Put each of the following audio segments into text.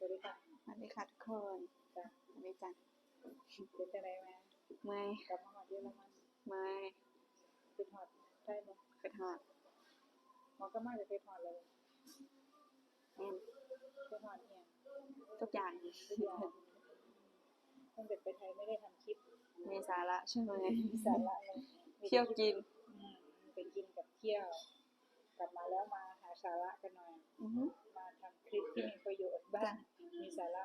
สวัสดีค่ะสวัสดีค่ะทุกคนจ้ะสวัสดีจ้ะเป็นจะได้ไหมเมื่อยกลับมาหอดเยอรมันเมื่อยเป็นหอดได้ไหมกระทอดหมอก็มาจะเป็นหอดเลยแน่นเป็นหอดเนี่ยทุกอย่างทุกอย่างตั้งแต่ไปไทยไม่ได้ทำคลิปมีสาระใช่ไหมมีสาระเลยมีเที่ยวกินอืมไปกินกับเที่ยว กลับมาแล้วมาหาสาระกันหน่อยอือฮึมาทำคลิปที่มีประโยชน์บ้าง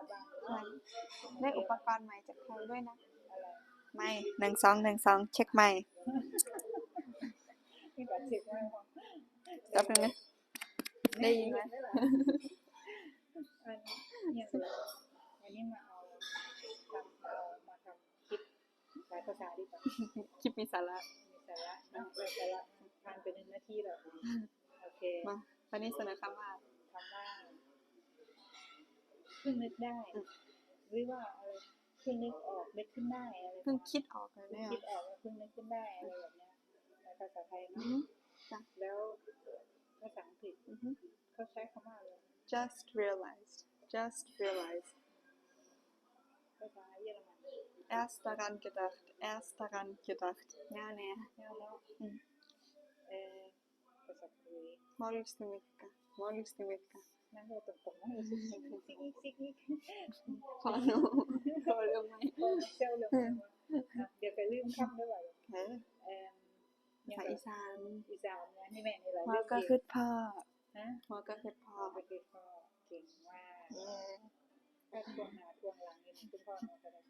มีสาระบ้างใช่ได้อุปกรณ์ใหม่จากใครด้วยนะอะไรไม่หนึ่งสองหนึ่งสองเช็คไม่ที่แบบเช็คไม่พอแป๊บนึงนะได้ยินไหมด้ล่ะอันเนี่ยวันนี้มาเอาทำเอามาทำคลิปสายภาษาดีกว่าคลิปมีสาระมีสาระนะได้สาระผ่านไปหนึ่งนาทีแล้วโอเคมาวันนี้เสนอคำว่าคำว่า เพิ่งนึกได้อืมหรือว่าอะไรเพิ่งนึกออกนึกขึ้นได้อะไรเพิ่งคิดออกเลยเนี่ยคิดออกแล้วเพิ่งนึกขึ้นได้อะไรแบบเนี้ยในภาษาไทยอืเนาะอฮึจ้ะแล้วภาษาอังกฤษอือฮึเขาใช้คำว่าอะไร just realized just realized ภาษาเยอรมัน erst daran gedacht erst daran gedacht ง่ายแน่เนี่ยเนาะอืมเออภาษาคุยตรงๆนั่งดูซิกซิกซิกซิกซิกพอหนูพอเรื่องไหมเซลล์เลยว่าเดี๋ยวไปลืมคำด้วยเออภาษาอีสานอีสานนะนี่แม่นี่แหละหัวก็คือพ่อนะหัวก็คือพ่อไปเก็บพ่อเก่งมากเย้ถ้าทวงหาทวงหลังนี่คุณพ่อมาก็ได้